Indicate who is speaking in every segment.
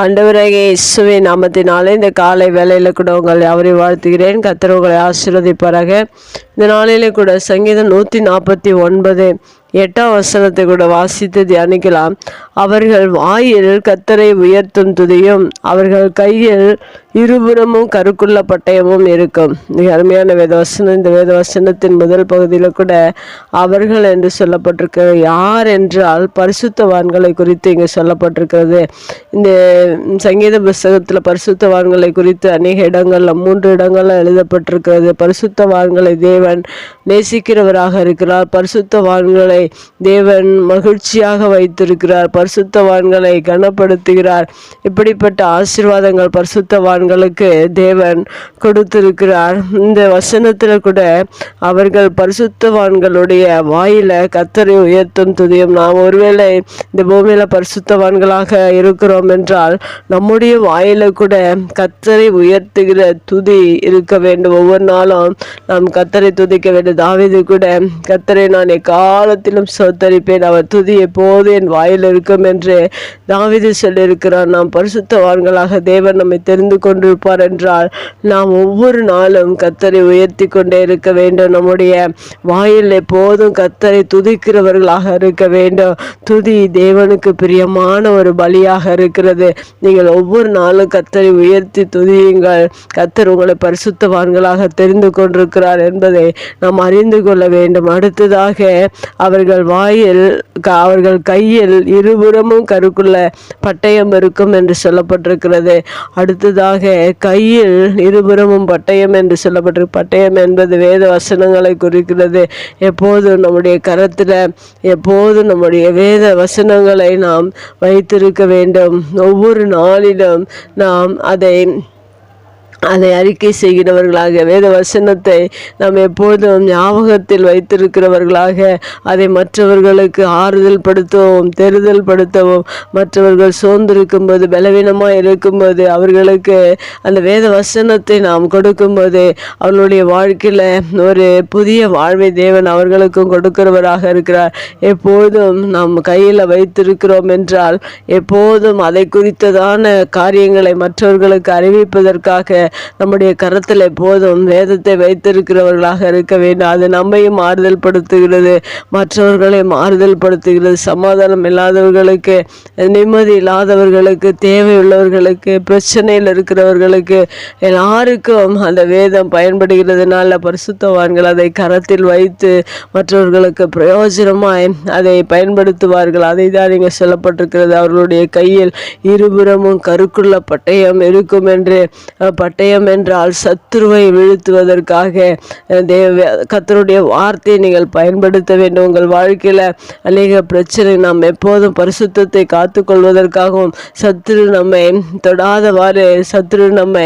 Speaker 1: ஆண்டவராகிய இயேசுவின் நாமத்தினாலே இந்த காலை வேலையில் கூட உங்களை அவரை வாழ்த்துகிறேன். கர்த்தர் ஆசீர்வதிப்பாராக. இந்த நாளிலே கூட சங்கீதம் நூற்றி நாற்பத்தி ஒன்பது எட்டாம் வசனத்தை கூட வாசித்து தியானிக்கலாம். அவர்கள் வாயில் கத்தரை உயர்த்தும் துதியும் அவர்கள் கையில் இருபுறமும் கருக்குள்ள பட்டயமும் இருக்கும். மிக அருமையான வேதவசனம். இந்த வேதவசனத்தின் முதல் பகுதியில் கூட அவர்கள் என்று சொல்லப்பட்டிருக்க யார் என்றால் பரிசுத்தவான்களை குறித்து இங்கே சொல்லப்பட்டிருக்கிறது. இந்த சங்கீத புஸ்தகத்தில் பரிசுத்தவான்களை குறித்து அநேக இடங்களில் மூன்று இடங்களில் எழுதப்பட்டிருக்கிறது. பரிசுத்தவான்களை தேவன் நேசிக்கிறவராக இருக்கிறார். பரிசுத்தவான்களை தேவன் மகிழ்ச்சியாக வைத்திருக்கிறார். பரிசுத்தவான்களை கனப்படுத்துகிறார். இப்படிப்பட்ட ஆசீர்வாதங்கள் பரிசுத்தவான்களுக்கு தேவன் கொடுத்திருக்கிறார். இந்த வசனத்தில் கூட அவர்கள் பரிசுத்தவான்களுடைய வாயில கத்தரை உயர்த்தும் துதியும். நாம் ஒருவேளை இந்த பூமியில பரிசுத்தவான்களாக இருக்கிறோம் என்றால் நம்முடைய வாயில கூட கத்தரை உயர்த்துகிற துதி இருக்க வேண்டும். ஒவ்வொரு நாளும் நாம் கத்தரை துதிக்க வேண்டும் தாவிது கூட கத்தரை நான் எக்காலத்திலும் சோத்தரிப்பேன் அவர் துதி எப்போது என் வாயில் இருக்கும் என்று தாவீது சொல்லியிருக்கிறார் நாம் பரிசுத்தவான்களாக தேவன் நம்மை தெரிந்து கொண்டிருப்பார் என்றால் நாம் ஒவ்வொரு நாளும் கத்தரை உயர்த்தி கொண்டே இருக்க வேண்டும். நம்முடைய வாயில் எப்போதும் கத்தரை துதிக்கிறவர்களாக இருக்க வேண்டும். துதி தேவனுக்கு பிரியமான ஒரு பலியாக இருக்கிறது. நீங்கள் ஒவ்வொரு நாளும் கத்தரை உயர்த்தி துதியுங்கள். கத்தர் உங்களை பரிசுத்தவான்களாக தெரிந்து கொண்டிருக்கிறார் என்பதை நாம் அறிந்து கொள்ள வேண்டும். அடுத்ததாக அவர்கள் வாயில் க- அவர்கள் கையில் இருபுறமும் கருக்குள்ள பட்டயம் இருக்கும் என்று சொல்லப்பட்டிருக்கிறது. அடுத்ததாக கையில் இருபுறமும் பட்டயம் என்று சொல்லப்பட்டிருக்கு பட்டயம் என்பது வேத வசனங்களை குறிக்கிறது. எப்போதும் நம்முடைய கரத்தில் எப்போதும் நம்முடைய வேத வசனங்களை நாம் வைத்திருக்க வேண்டும். ஒவ்வொரு நாளிலும் நாம் அதை அதை அறிக்கை செய்கிறவர்களாக வேத வசனத்தை நாம் எப்போதும் ஞாபகத்தில் வைத்திருக்கிறவர்களாக அதை மற்றவர்களுக்கு ஆறுதல் படுத்தவும் தெருதல் படுத்தவும் மற்றவர்கள் சோர்ந்திருக்கும்போது பலவீனமாக இருக்கும்போது அவர்களுக்கு அந்த வேத வசனத்தை நாம் கொடுக்கும்போது அவர்களுடைய வாழ்க்கையில் ஒரு புதிய வாழ்வை தேவன் அவர்களுக்கும் கொடுக்கிறவராக இருக்கிறார். எப்போதும் நாம் கையில் வைத்திருக்கிறோம் என்றால் எப்போதும் அதை குறித்ததான காரியங்களை மற்றவர்களுக்கு அறிவிப்பதற்காக நம்முடைய கரத்தில் எப்போதும் வேதத்தை வைத்திருக்கிறவர்களாக இருக்க வேண்டும். அது நம்மையும் ஆறுதல் படுத்துகிறது மற்றவர்களையும் ஆறுதல் படுத்துகிறது. சமாதானம் இல்லாதவர்களுக்கு நிம்மதி இல்லாதவர்களுக்கு தேவையுள்ளவர்களுக்கு பிரச்சனையில் இருக்கிறவர்களுக்கு எல்லாருக்கும் அந்த வேதம் பயன்படுகிறதுனால பரிசுத்தவான்கள் அதை கரத்தில் வைத்து மற்றவர்களுக்கு பிரயோஜனமாய் அதை பயன்படுத்துவார்கள். அதை தான் இங்கே சொல்லப்பட்டிருக்கிறது. அவர்களுடைய கையில் இருபுறமும் கருக்குள்ள பட்டயம் இருக்கும் என்று பட்ட பட்டயம் என்றால் சத்துருவை வீழ்த்துவதற்காக தேவ கத்தருடைய வார்த்தையை நீங்கள் பயன்படுத்த வேண்டும். உங்கள் வாழ்க்கையில் அநேக பிரச்சனை நாம் எப்போதும் பரிசுத்தத்தை காத்துக்கொள்வதற்காகவும் சத்துரு நம்மை தொடாதவாறு சத்துரு நம்மை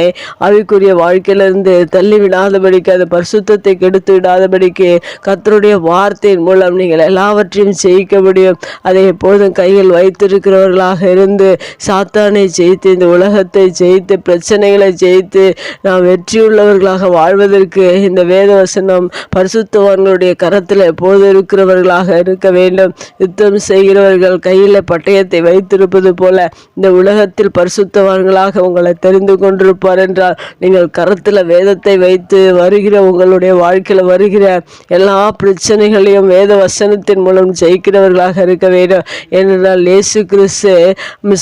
Speaker 1: ஆவிக்குரிய வாழ்க்கையிலிருந்து தள்ளி விடாதபடிக்கு அது பரிசுத்தத்தை கெடுத்து விடாதபடிக்கு கத்தருடைய வார்த்தையின் மூலம் நீங்கள் எல்லாவற்றையும் ஜெயிக்க முடியும். அதை எப்போதும் கையில் வைத்திருக்கிறவர்களாக இருந்து சாத்தானை ஜெயித்து இந்த உலகத்தை ஜெயித்து பிரச்சனைகளை ஜெயித்து நாம் வெற்றியுள்ளவர்களாக வாழ்வதற்கு இந்த வேத வசனம் பரிசுத்தவான்களுடைய கரத்தில் எப்போது இருக்கிறவர்களாக இருக்க வேண்டும்? யுத்தம் செய்கிறவர்கள் கையில் பட்டயத்தை வைத்திருப்பது போல இந்த உலகத்தில் பரிசுத்தவான்களாக உங்களை தெரிந்து கொண்டிருப்பார் என்றால் நீங்கள் கரத்தில் வேதத்தை வைத்து வருகிற உங்களுடைய வாழ்க்கையில் வருகிற எல்லா பிரச்சனைகளையும் வேத வசனத்தின் மூலம் ஜெயிக்கிறவர்களாக இருக்க வேண்டும். ஏனென்றால் இயேசு கிறிஸ்து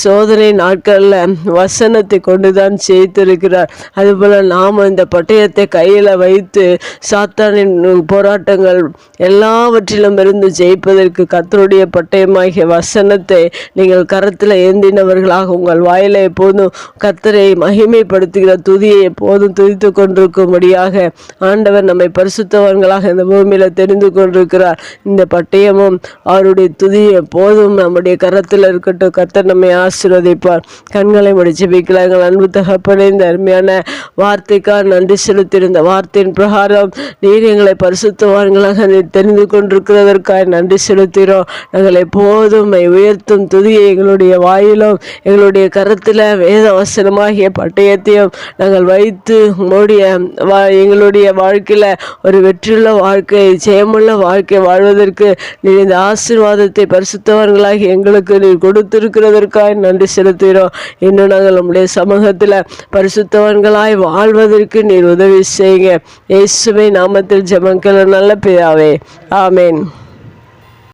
Speaker 1: சோதனை நாட்களில் வசனத்தை கொண்டு தான் ஜெயித்திருக்கிறார். அதுபோல் நாம் இந்த பட்டயத்தை கையில் வைத்து சாத்தானின் போராட்டங்கள் எல்லாவற்றிலும் இருந்து ஜெயிப்பதற்கு கத்தருடைய பட்டயமாகிய வசனத்தை நீங்கள் கரத்தில் ஏந்தினவர்களாக உங்கள் வாயில எப்போதும் கத்தரை மகிமைப்படுத்துகிற துதியை எப்போதும் துதித்து கொண்டிருக்கும்படியாக ஆண்டவர் நம்மை பரிசுத்தவன்களாக இந்த பூமியில் தெரிந்து கொண்டிருக்கிறார். இந்த பட்டயமும் அவருடைய துதியை எப்போதும் நம்முடைய கரத்தில் இருக்கட்டும். கத்தர் நம்மை ஆசீர்வதிப்பார். கண்களை முடிச்சு வைக்கலாம் எங்கள் அன்பு தகப்பனே இந்த அருமையான வார்த்தைக்காக நன்றி செலுத்தியிருந்த வார்த்தையின் பிரகாரம் நீர் எங்களை பரிசுத்தவான்களாக தெரிந்து கொண்டிருக்கிறதற்காக நன்றி செலுத்துகிறோம். நாங்கள் எப்போதும் உயர்த்தும் துதியை எங்களுடைய வாயிலும் எங்களுடைய கரத்தில் வேத வசனமாகிய பட்டயத்தையும் நாங்கள் வைத்து உங்களுடைய வா எங்களுடைய வாழ்க்கையில் ஒரு வெற்றியுள்ள வாழ்க்கை ஜெயமுள்ள வாழ்க்கை வாழ்வதற்கு நீர் இந்த ஆசீர்வாதத்தை பரிசுத்தவான்களாகி எங்களுக்கு நீர் கொடுத்திருக்கிறதற்காக நன்றி செலுத்துகிறோம். இன்னும் நாங்கள் நம்முடைய சமூகத்தில் பரிசுத்தவான்களாய் வாழ்வதற்கு நீர் உதவி செய்யுங்க. இயேசுவை நாமத்தில் ஜெபங்கள் நல்ல பிதாவே. ஆமேன்.